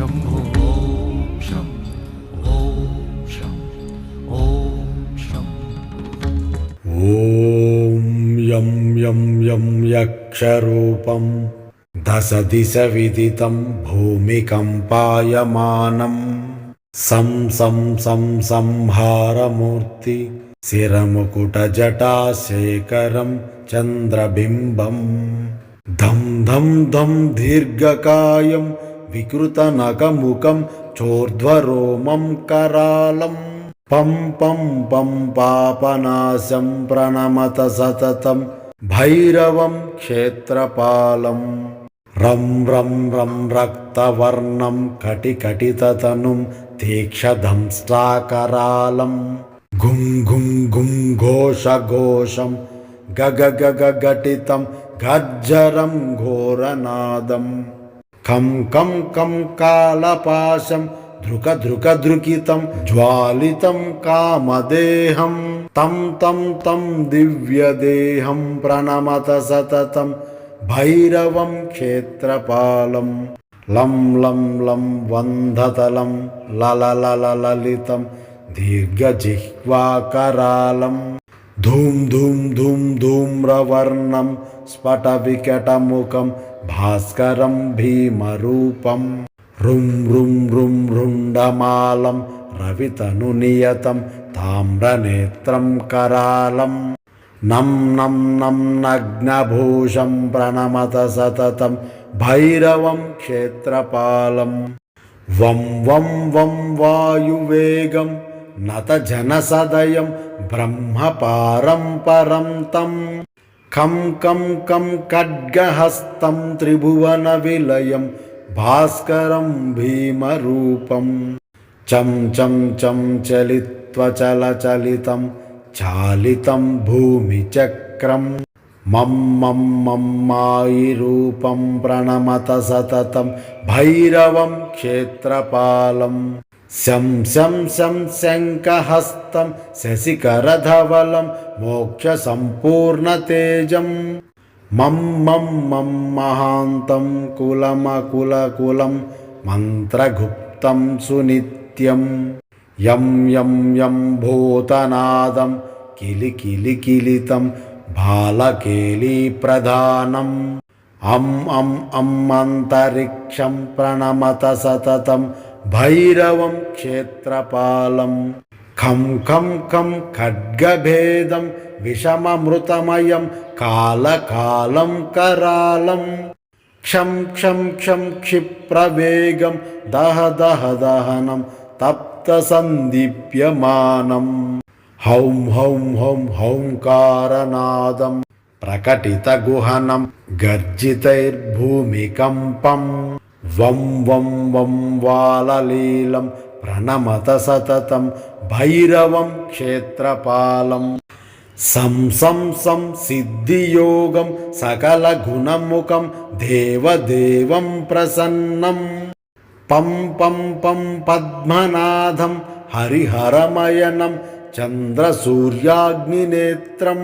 శంభో ఓం శం ఓం శం ఓం శం ఓం యం యం యం యక్షరూపం దశ దిశ విదితం భూమికంపాయమానం సం సం సం సంహారమూర్తి శిరముకుటజటాశేఖరం చంద్రబింబం ధం ధం ధం దీర్ఘకాయం వికృతనగముఖం చోర్ధ్వరోమం కరాళం. పం పం పం పాపనాశం ప్రణమత సతతం. భైరవం క్షేత్రపాలం. రం రం రం రక్తవర్ణం కటికటితతనుం తీక్షదంష్టాకరాళం గుం గుం గుం ఘోషఘోషం గగ గగ ఘటితం గజ్జరం ఘోరనాదం. కం కం కం కాలపాశం ధృక ధృక ధృకితం జ్వాలితం కామదేహం. తం తం తం దివ్యదేహం ప్రణమత సతతం భైరవం క్షేత్రపాలం. లం లం లం వంధతలం లలలలలితం దీర్ఘజిహ్వాకరాలం. ధూమ్ ధూమ్ ధూమ్ ధూమ్రవర్ణం స్ఫట వికటముఖం భాస్కరం భీమరూపం. రుం రుం రుం రుండమాలం రవితనునియతం తామ్రనేత్రం కరాలం నం నం నం నగ్నభూషం ప్రణమత సతతం భైరవం క్షేత్రపాలం. వం వం వం వాయువేగం నత జనసదయం బ్రహ్మపారం పరం తం కం కం కం ఖడ్గహస్తం త్రిభువన విలయం భాస్కరం భీమరూపం. చం చం చం చలిత్వచలచలితం చాలితం భూమిచక్రం. మం మం మం మాయిరూపం ప్రణమత సతతం భైరవం క్షేత్రపాలం. शं शं शं शङ्खहस्तं शशिकरधवलं मोक्षसम्पूर्णतेजं। मं मं मं महान्तं कुलमकुलकुलं मन्त्रगुप्तं सुनित्यं। यं यं यं भूतनादं किलिकिलिकिलितं बालकेलीप्रधानम् अम् अम् अम् अन्तरिक्षं प्रणमत భైరవం క్షేత్రపాలం ఖం ఖం ఖం ఖడ్గభేదం విషమమృతమయం కాలకాలం కరాలం క్షం క్షం క్షం క్షిప్రవేగం దహ దహ దహనం తప్తసందీప్యమానం హౌం హౌం హౌం హౌంకారనాదం ప్రకటితగుహనం గర్జితైర్భూమికంపం వం వం వం వాలలీలం ప్రణమత సతతం భైరవం క్షేత్రపాలం. సం సం సం సిద్ధియోగం సకల గుణముఖం దేవదేవం ప్రసన్నం. పం పం పం పద్మనాథం హరిహరమయనం చంద్రసూర్యాగ్నినేత్రం.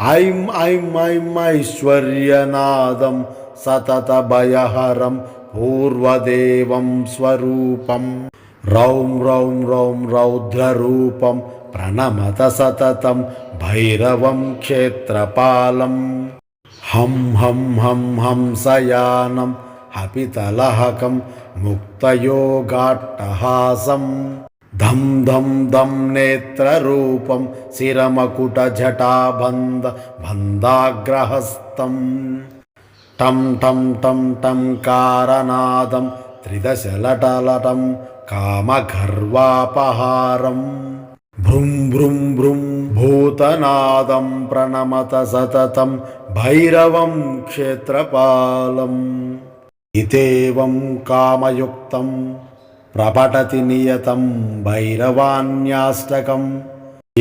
ఐం ఐం ఐం ఐశ్వర్యనాదం సతత భయహరం पूर्वदेवं स्वरूपं रौं रौं रौं रौद्ररूपं प्रणमत सततं भैरवं क्षेत्रपालम्। हं हं हं हंसयानं हपितलहकं मुक्तयोगाट्टहासं धं धं धं नेत्ररूपं शिरमकुटजटाबन्ध बन्धाग्रहस्तम्। టం టం టం టం కారనాదం త్రిదశలటలటం కామగర్వాపహారం భృం భృం భృం భూతనాదం ప్రణమత సతతం భైరవం క్షేత్రపాలం ఇతేవం కామయుక్తం ప్రపటతి నియతం భైరవాన్యాష్టకం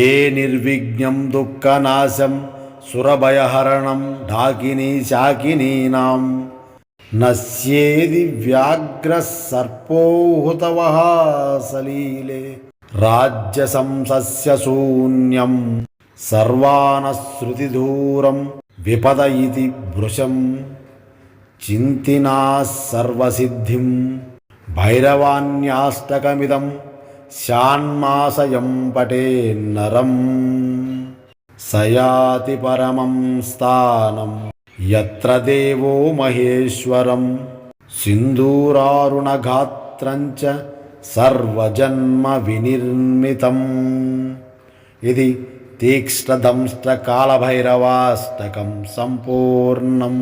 ఏ నిర్విఘ్నం దుఃఖనాశం సురభయహరణం ఢాకిని శాకినీనాం నశ్యేది వ్యాఘ్ర సర్పోహుతవ సలీలే రాజ్య సంసస్య శూన్యం సర్వానశ్రుతిదూరం విపద ఇది భృశం చింతినా సర్వసిద్ధిం భైరవాణ్యాష్టకమిదం శాన్మాశయం పటే నరం సయాతి పరమం స్థానం యత్ర దేవో మహేశ్వరం సింధూరారుణగాత్రంచ సర్వజన్మ వినిర్మితం ఇది తీక్ష్ణదంష్ట కాలభైరవాష్టకం సంపూర్ణం